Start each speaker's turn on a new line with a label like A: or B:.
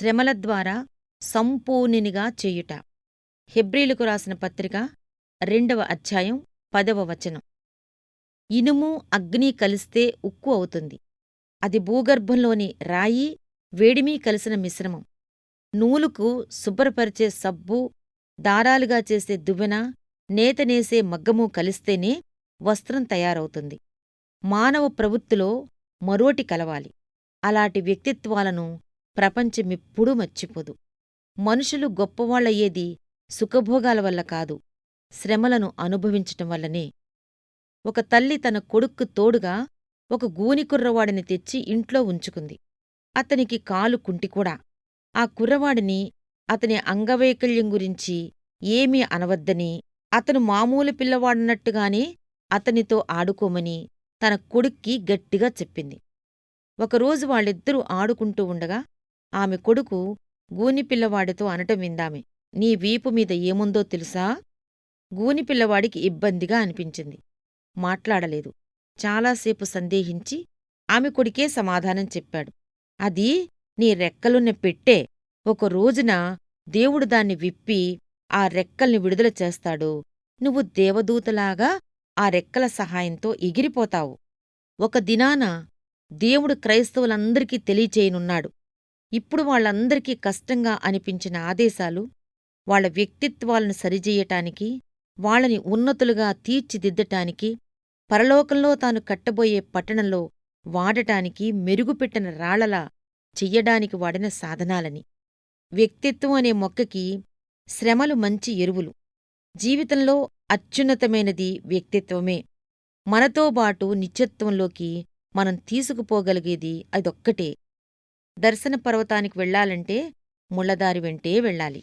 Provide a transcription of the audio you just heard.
A: శ్రమల ద్వారా సంపూర్ణినిగా చేయుట. హెబ్రీలకు రాసిన పత్రిక రెండవ అధ్యాయం పదవ వచనం. ఇనుము అగ్ని కలిస్తే ఉక్కు అవుతుంది. అది భూగర్భంలోని రాయి వేడిమీ కలిసిన మిశ్రమం. నూలుకు శుభ్రపరిచే సబ్బు దారాలుగా చేసే దువ్వెన నేతనేసే మగ్గము కలిస్తేనే వస్త్రం తయారవుతుంది. మానవ ప్రవృత్తిలో మరోటి కలవాలి. అలాంటి వ్యక్తిత్వాలను ప్రపంచమిప్పుడూ మర్చిపోదు. మనుషులు గొప్పవాళ్ళయ్యేది సుఖభోగాల వల్ల కాదు శ్రమలను అనుభవించటం వల్లనే. ఒక తల్లి తన కొడుక్కు తోడుగా ఒక గూనికుర్రవాడిని తెచ్చి ఇంట్లో ఉంచుకుంది. అతనికి కాలు కుంటికూడా ఆ కుర్రవాడిని అతని అంగవైకల్యం గురించి ఏమీ అనవద్దని అతను మామూలు పిల్లవాడన్నట్టుగానే అతనితో ఆడుకోమని తన కొడుక్కి గట్టిగా చెప్పింది. ఒకరోజు వాళ్ళిద్దరూ ఆడుకుంటూ ఉండగా ఆమె కొడుకు గూనిపిల్లవాడితో అనటం విందామె. నీ వీపు మీద ఏముందో తెలుసా? గూనిపిల్లవాడికి ఇబ్బందిగా అనిపించింది. మాట్లాడలేదు. చాలాసేపు సందేహించి ఆమె కొడుకే సమాధానం చెప్పాడు. అది నీ రెక్కలున్న పెట్టే. ఒక రోజున దేవుడు దాన్ని విప్పి ఆ రెక్కల్ని విడుదల చేస్తాడు. నువ్వు దేవదూతలాగా ఆ రెక్కల సహాయంతో ఎగిరిపోతావు. ఒక దినాన దేవుడు క్రైస్తవులందరికీ తెలియచేయనున్నాడు. ఇప్పుడు వాళ్ళందరికీ కష్టంగా అనిపించిన ఆదేశాలు వాళ్ళ వ్యక్తిత్వాలను సరిచెయ్యటానికి వాళ్ళని ఉన్నతులుగా తీర్చిదిద్దటానికి పరలోకంలో తాను కట్టబోయే పట్టణంలో వాడటానికి మెరుగుపెట్టిన రాళ్ళలా చెయ్యడానికి వాడిన సాధనాలని. వ్యక్తిత్వం అనే మొక్కకి శ్రమలు మంచి ఎరువులు. జీవితంలో అత్యున్నతమైనది వ్యక్తిత్వమే. మనతోబాటు నిత్యత్వంలోకి మనం తీసుకుపోగలిగేది అదొక్కటే. దర్శన పర్వతానికి వెళ్ళాలంటే ముళ్ళదారి వెంటే వెళ్ళాలి.